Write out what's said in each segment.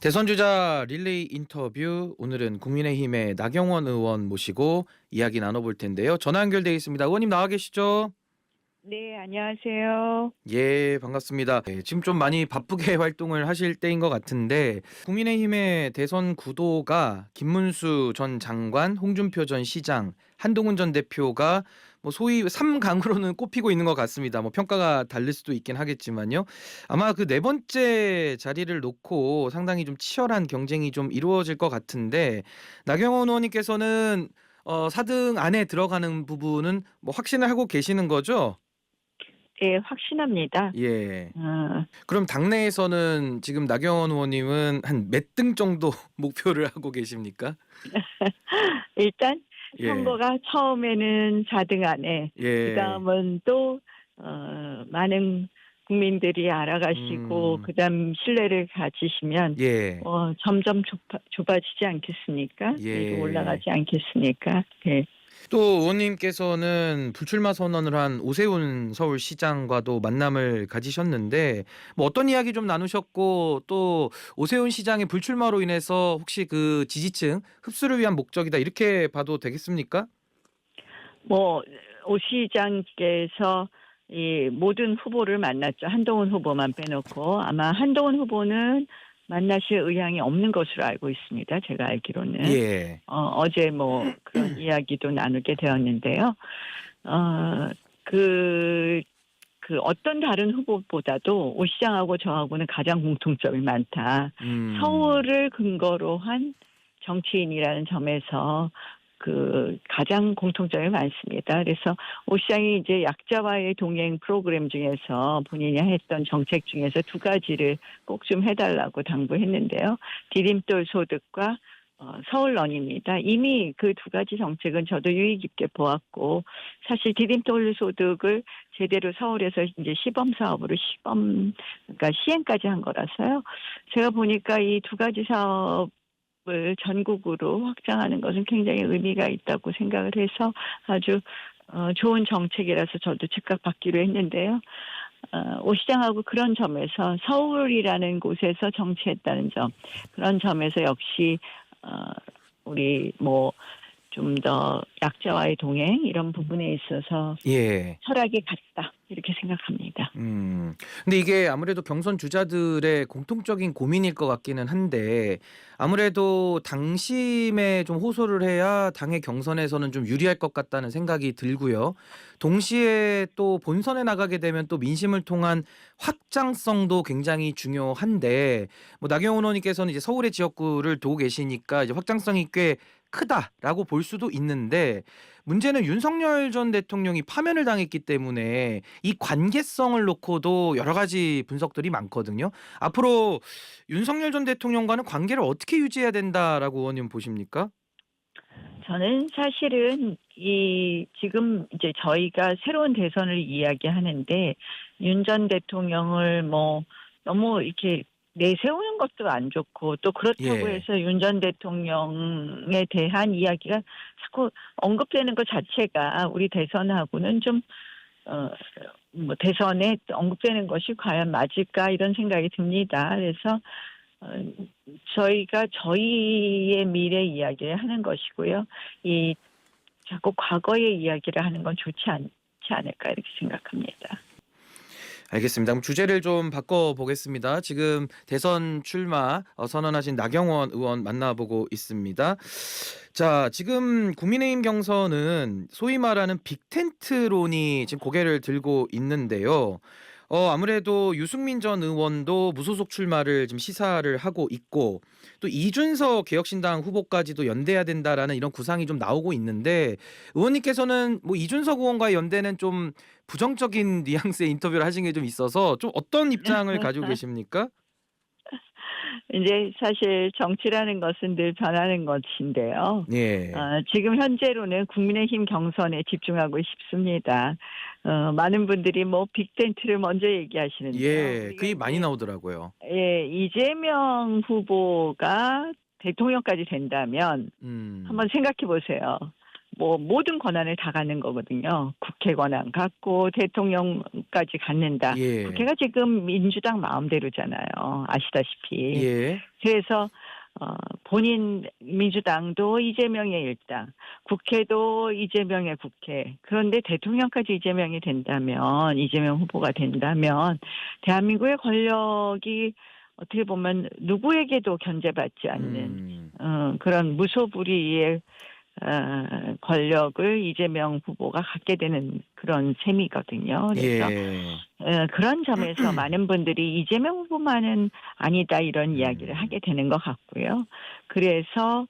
대선 주자 릴레이 인터뷰 오늘은 국민의힘의 나경원 의원 모시고 이야기 나눠볼 텐데요. 전화 연결돼 있습니다. 의원님 나와 계시죠? 네, 안녕하세요. 예, 반갑습니다. 예, 지금 좀 많이 바쁘게 활동을 하실 때인 것 같은데 국민의힘의 대선 구도가 김문수 전 장관, 홍준표 전 시장, 한동훈 전 대표가 뭐 소위 3강으로는 꼽히고 있는 것 같습니다. 뭐 평가가 다를 수도 있긴 하겠지만요. 아마 그 네 번째 자리를 놓고 상당히 좀 치열한 경쟁이 좀 이루어질 것 같은데 나경원 의원님께서는 어, 4등 안에 들어가는 부분은 뭐 확신을 하고 계시는 거죠? 예, 확신합니다. 예. 어, 그럼 당내에서는 지금 나경원 의원님은 한 몇 등 정도 목표를 하고 계십니까? 일단 예. 선거가 처음에는 4등 안에, 예. 그다음은 또 어, 많은 국민들이 알아가시고 음. 그다음 신뢰를 가지시면 예. 어, 점점 좁아, 좁아지지 않겠습니까? 예. 올라가지 않겠습니까? 네. 또 의원님께서는 불출마 선언을 한 오세훈 서울시장과도 만남을 가지셨는데 뭐 어떤 이야기 좀 나누셨고 또 오세훈 시장의 불출마로 인해서 혹시 그 지지층 흡수를 위한 목적이다 이렇게 봐도 되겠습니까? 뭐, 오 시장께서 이 모든 후보를 만났죠. 한동훈 후보만 빼놓고 아마 한동훈 후보는 만나실 의향이 없는 것으로 알고 있습니다. 제가 알기로는. 예. 어, 어제 뭐 그런 이야기도 나누게 되었는데요. 어, 그, 그 어떤 다른 후보보다도 오 시장하고 저하고는 가장 공통점이 많다. 음. 서울을 근거로 한 정치인이라는 점에서 그 가장 공통점이 많습니다. 그래서 오 시장이 이제 약자와의 동행 프로그램 중에서 본인이 했던 정책 중에서 두 가지를 꼭 좀 해달라고 당부했는데요. 디딤돌 소득과 어, 서울런입니다. 이미 그 두 가지 정책은 저도 유의 깊게 보았고 사실 디딤돌 소득을 제대로 서울에서 이제 시범 사업으로 시범 그러니까 시행까지 한 거라서요. 제가 보니까 이 두 가지 사업 을 전국으로 확장하는 것은 굉장히 의미가 있다고 생각을 해서 아주 어, 좋은 정책이라서 저도 즉각 받기로 했는데요. 어, 오 시장하고 그런 점에서 서울이라는 곳에서 정치했다는 점 그런 점에서 역시 어, 우리 뭐 좀 더 약자와의 동행 이런 부분에 있어서 예. 철학이 같다 이렇게 생각합니다. 음. 근데 이게 아무래도 경선 주자들의 공통적인 고민일 것 같기는 한데 아무래도 당심에 좀 호소를 해야 당의 경선에서는 좀 유리할 것 같다는 생각이 들고요. 동시에 또 본선에 나가게 되면 또 민심을 통한 확장성도 굉장히 중요한데 뭐 나경원 의원님께서는 이제 서울의 지역구를 두고 계시니까 이제 확장성이 꽤 크다라고 볼 수도 있는데 문제는 윤석열 전 대통령이 파면을 당했기 때문에 이 관계성을 놓고도 여러 가지 분석들이 많거든요. 앞으로 윤석열 전 대통령과는 관계를 어떻게 유지해야 된다라고 의원님 보십니까? 저는 사실은 이 지금 이제 저희가 새로운 대선을 이야기하는데 윤 전 대통령을 뭐 너무 이렇게 내세우는 것도 안 좋고 또 그렇다고 예. 해서 윤 전 대통령에 대한 이야기가 자꾸 언급되는 것 자체가 우리 대선하고는 좀 어, 뭐 대선에 언급되는 것이 과연 맞을까 이런 생각이 듭니다. 그래서 어, 저희가 저희의 미래 이야기를 하는 것이고요. 이 자꾸 과거의 이야기를 하는 건 좋지 않지 않을까 이렇게 생각합니다. 알겠습니다. 그럼 주제를 좀 바꿔 보겠습니다. 지금 대선 출마 어, 선언하신 나경원 의원 만나보고 있습니다. 자, 지금 국민의힘 경선은 소위 말하는 빅텐트론이 지금 고개를 들고 있는데요. 어, 아무래도 유승민 전 의원도 무소속 출마를 지금 시사를 하고 있고 또 이준석 개혁신당 후보까지도 연대해야 된다라는 이런 구상이 좀 나오고 있는데 의원님께서는 뭐 이준석 의원과의 연대는 좀 부정적인 뉘앙스의 인터뷰를 하신 게 좀 있어서 좀 어떤 입장을 가지고 계십니까? 이제 사실 정치라는 것은 늘 변하는 것인데요. 예. 어, 지금 현재로는 국민의힘 경선에 집중하고 싶습니다. 어, 많은 분들이 뭐 빅텐트를 먼저 얘기하시는데요. 예. 그게 많이 나오더라고요. 예, 이재명 후보가 대통령까지 된다면 음. 한번 생각해 보세요. 뭐 모든 권한을 다 갖는 거거든요. 국회 권한 갖고 대통령까지 갖는다. 예. 국회가 지금 민주당 마음대로잖아요. 아시다시피. 예. 그래서 어, 본인 민주당도 이재명의 일당, 국회도 이재명의 국회. 그런데 대통령까지 이재명이 된다면, 이재명 후보가 된다면, 대한민국의 권력이 어떻게 보면 누구에게도 견제받지 않는 음. 어, 그런 무소불위의 어, 권력을 이재명 후보가 갖게 되는 그런 셈이거든요. 그래서 예. 어, 그런 점에서 많은 분들이 이재명 후보만은 아니다 이런 음. 이야기를 하게 되는 것 같고요. 그래서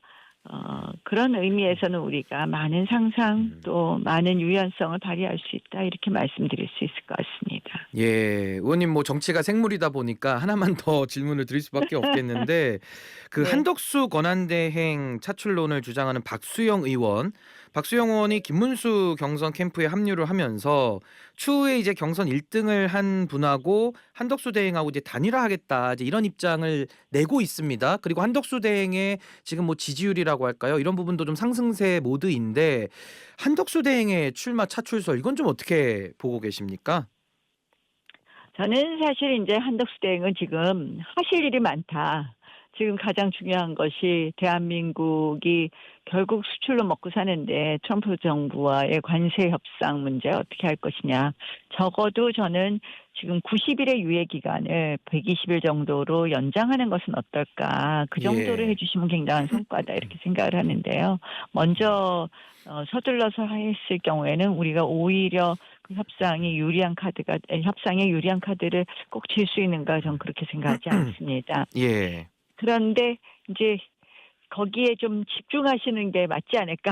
어, 그런 의미에서는 우리가 많은 상상 음. 또 많은 유연성을 발휘할 수 있다 이렇게 말씀드릴 수 있을 것 같습니다. 예, 의원님 뭐 정치가 생물이다 보니까 하나만 더 질문을 드릴 수밖에 없겠는데 그 네. 한덕수 권한대행 차출론을 주장하는 박수영 의원, 박수영 의원이 김문수 경선 캠프에 합류를 하면서 추후에 이제 경선 1등을 한 분하고 한덕수 대행하고 이제 단일화하겠다 이제 이런 입장을 내고 있습니다. 그리고 한덕수 대행의 지금 뭐 지지율이라고 할까요? 이런 부분도 좀 상승세 모드인데 한덕수 대행의 출마 차출설 이건 좀 어떻게 보고 계십니까? 저는 사실 이제 한덕수 대행은 지금 하실 일이 많다. 지금 가장 중요한 것이 대한민국이 결국 수출로 먹고 사는데 트럼프 정부와의 관세 협상 문제 어떻게 할 것이냐. 적어도 저는 지금 90일의 유예 기간을 120일 정도로 연장하는 것은 어떨까. 그 정도를 예. 해주시면 굉장한 성과다 이렇게 생각을 하는데요. 먼저 어, 서둘러서 했을 경우에는 우리가 오히려 그 협상이 유리한 카드가 에, 협상에 유리한 카드를 꼭질수 있는가 전 그렇게 생각하지 않습니다. 예. 그런데 이제 거기에 좀 집중하시는 게 맞지 않을까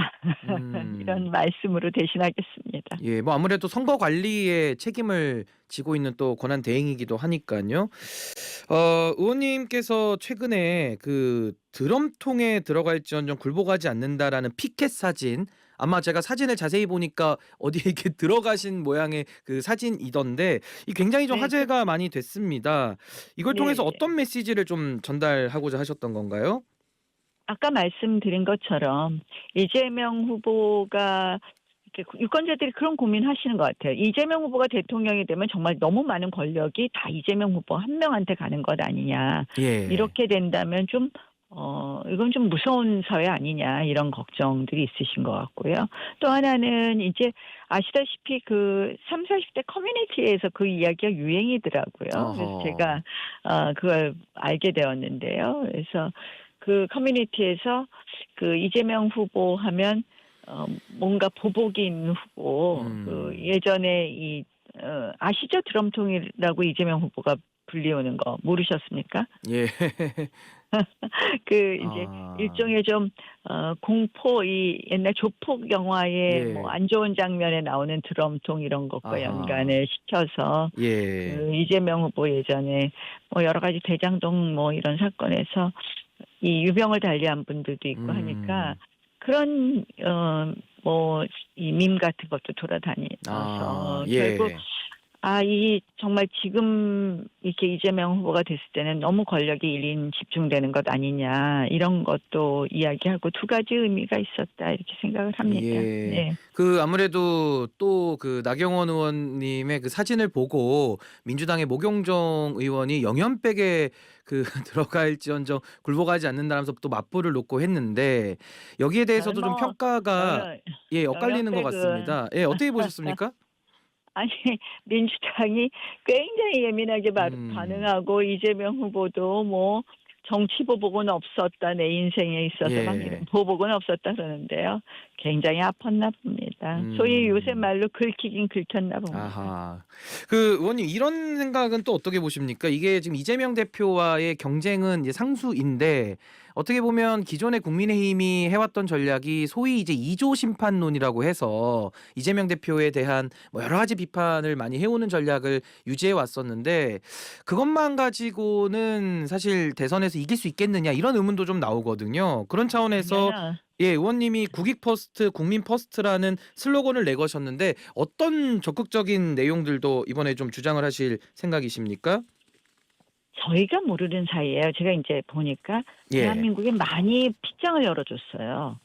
음. 이런 말씀으로 대신하겠습니다. 예, 뭐 아무래도 선거 관리에 책임을 지고 있는 또 권한 대행이기도 하니까요. 어, 의원님께서 최근에 그 드럼통에 들어갈지언정 굴복하지 않는다라는 피켓 사진 아마 제가 사진을 자세히 보니까 어디에 이렇게 들어가신 모양의 그 사진이던데 이 굉장히 좀 네. 화제가 많이 됐습니다. 이걸 네, 통해서 네. 어떤 메시지를 좀 전달하고자 하셨던 건가요? 아까 말씀드린 것처럼 이재명 후보가 유권자들이 그런 고민하시는 것 같아요. 이재명 후보가 대통령이 되면 정말 너무 많은 권력이 다 이재명 후보 한 명한테 가는 것 아니냐. 예. 이렇게 된다면 좀, 어, 이건 좀 무서운 사회 아니냐, 이런 걱정들이 있으신 것 같고요. 또 하나는 이제 아시다시피 그 3, 40대 커뮤니티에서 그 이야기가 유행이더라고요. 그래서 제가, 어, 그걸 알게 되었는데요. 그래서 그 커뮤니티에서 그 이재명 후보 하면, 어, 뭔가 보복인 후보, 음. 그 예전에 이, 어, 아시죠? 드럼통이라고 이재명 후보가 불리우는 거 모르셨습니까? 예. 그 이제 아. 일종의 좀 어, 공포 이 옛날 조폭 영화의 예. 뭐안 좋은 장면에 나오는 드럼통 이런 것과 아하. 연관을 시켜서 예. 그 이재명 후보 예전에 뭐 여러 가지 대장동 뭐 이런 사건에서 이 유병을 달리한 분들도 있고 음. 하니까 그런 어뭐 이밈 같은 것도 돌아다니면서 아, 예. 결국 아, 이 정말 지금 이렇게 이재명 후보가 됐을 때는 너무 권력이 일인 집중되는 것 아니냐 이런 것도 이야기하고 두 가지 의미가 있었다 이렇게 생각을 합니다. 예. 네. 그 아무래도 또 그 나경원 의원님의 그 사진을 보고 민주당의 모경정 의원이 영연백에 그 들어갈지언정 굴복하지 않는다면서 또 맞불을 놓고 했는데 여기에 대해서도 좀 뭐, 평가가 저는 예 엇갈리는 것 영연백은- 같습니다. 예 어떻게 보셨습니까? 아니 민주당이 굉장히 예민하게 바- 음. 반응하고 이재명 후보도 뭐 정치 보복은 없었다 내 인생에 있어서 예. 보복은 없었다 그러는데요. 굉장히 아팠나 봅니다. 음. 소위 요새 말로 긁히긴 긁혔나 봅니다. 아하. 그 의원님 이런 생각은 또 어떻게 보십니까? 이게 지금 이재명 대표와의 경쟁은 이제 상수인데 어떻게 보면 기존의 국민의힘이 해왔던 전략이 소위 이제 이조 심판론이라고 해서 이재명 대표에 대한 뭐 여러 가지 비판을 많이 해오는 전략을 유지해 왔었는데 그것만 가지고는 사실 대선에서 이길 수 있겠느냐 이런 의문도 좀 나오거든요. 그런 차원에서 그러면은 예, 의원님이 국익 퍼스트, 국민 퍼스트라는 슬로건을 내거셨는데 어떤 적극적인 내용들도 이번에 좀 주장을 하실 생각이십니까? 저희가 모르는 사이에요. 제가 이제 보니까 예. 대한민국에 많이 pit장을 열어줬어요.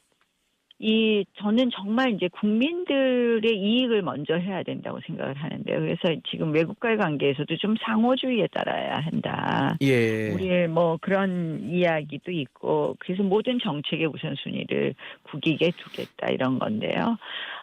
이 저는 정말 이제 국민들의 이익을 먼저 해야 된다고 생각을 하는데요. 그래서 지금 외국과의 관계에서도 좀 상호주의에 따라야 한다. 예. 우리의 뭐 그런 이야기도 있고 그래서 모든 정책의 우선순위를 국익에 두겠다 이런 건데요.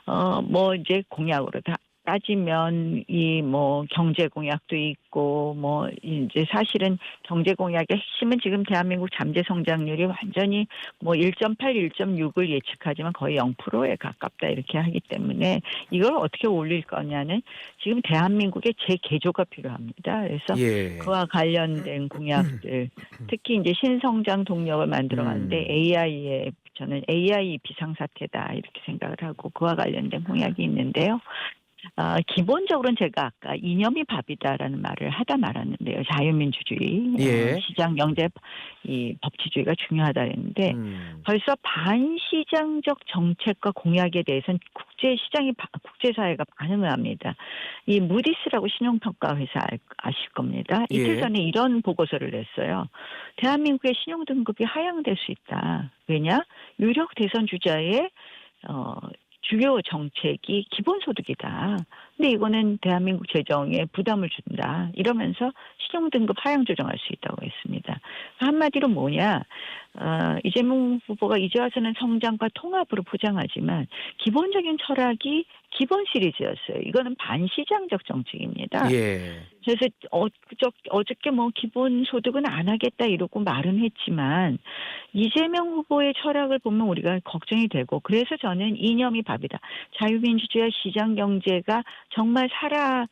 어 뭐 이제 공약으로 다 따지면 이 뭐 경제 공약도 있고 뭐 이제 사실은 경제 공약의 핵심은 지금 대한민국 잠재 성장률이 완전히 뭐 1.8, 1.6을 예측하지만 거의 0%에 가깝다 이렇게 하기 때문에 이걸 어떻게 올릴 거냐는 지금 대한민국의 재개조가 필요합니다. 그래서 예. 그와 관련된 공약들, 특히 이제 신성장 동력을 만들어 가는데 음. AI에 저는 AI 비상사태다 이렇게 생각을 하고 그와 관련된 공약이 있는데요. 아, 기본적으로는 제가 아까 이념이 밥이다라는 말을 하다 말았는데요. 자유민주주의, 예. 어, 시장 경제, 이 법치주의가 중요하다 했는데 음. 벌써 반시장적 정책과 공약에 대해서는 국제 시장이 국제 사회가 반응을 합니다. 이 무디스라고 신용평가 회사 알- 아실 겁니다. 이틀 예. 전에 이런 보고서를 냈어요. 대한민국의 신용 등급이 하향될 수 있다. 왜냐? 유력 대선 주자의 어 주요 정책이 기본소득이다. 근데 이거는 대한민국 재정에 부담을 준다. 이러면서 신용등급 하향 조정할 수 있다고 했습니다. 한마디로 뭐냐, 어, 이재명 후보가 이제 와서는 성장과 통합으로 포장하지만 기본적인 철학이 기본 시리즈였어요. 이거는 반시장적 정책입니다. 예. 그래서 어저, 어저께 뭐 기본 소득은 안 하겠다 이러고 말은 했지만 이재명 후보의 철학을 보면 우리가 걱정이 되고 그래서 저는 이념이 밥이다. 자유민주주의와 시장 경제가 정말 살아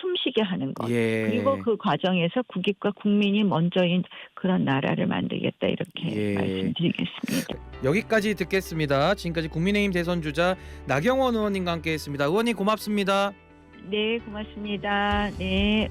숨쉬게 하는 것. 예. 그리고 그 과정에서 국익과 국민이 먼저인 그런 나라를 만들겠다 이렇게 예. 말씀드리겠습니다. 여기까지 듣겠습니다. 지금까지 국민의힘 대선 주자 나경원 의원님과 함께했습니다. 의원님 고맙습니다. 네, 고맙습니다. 네.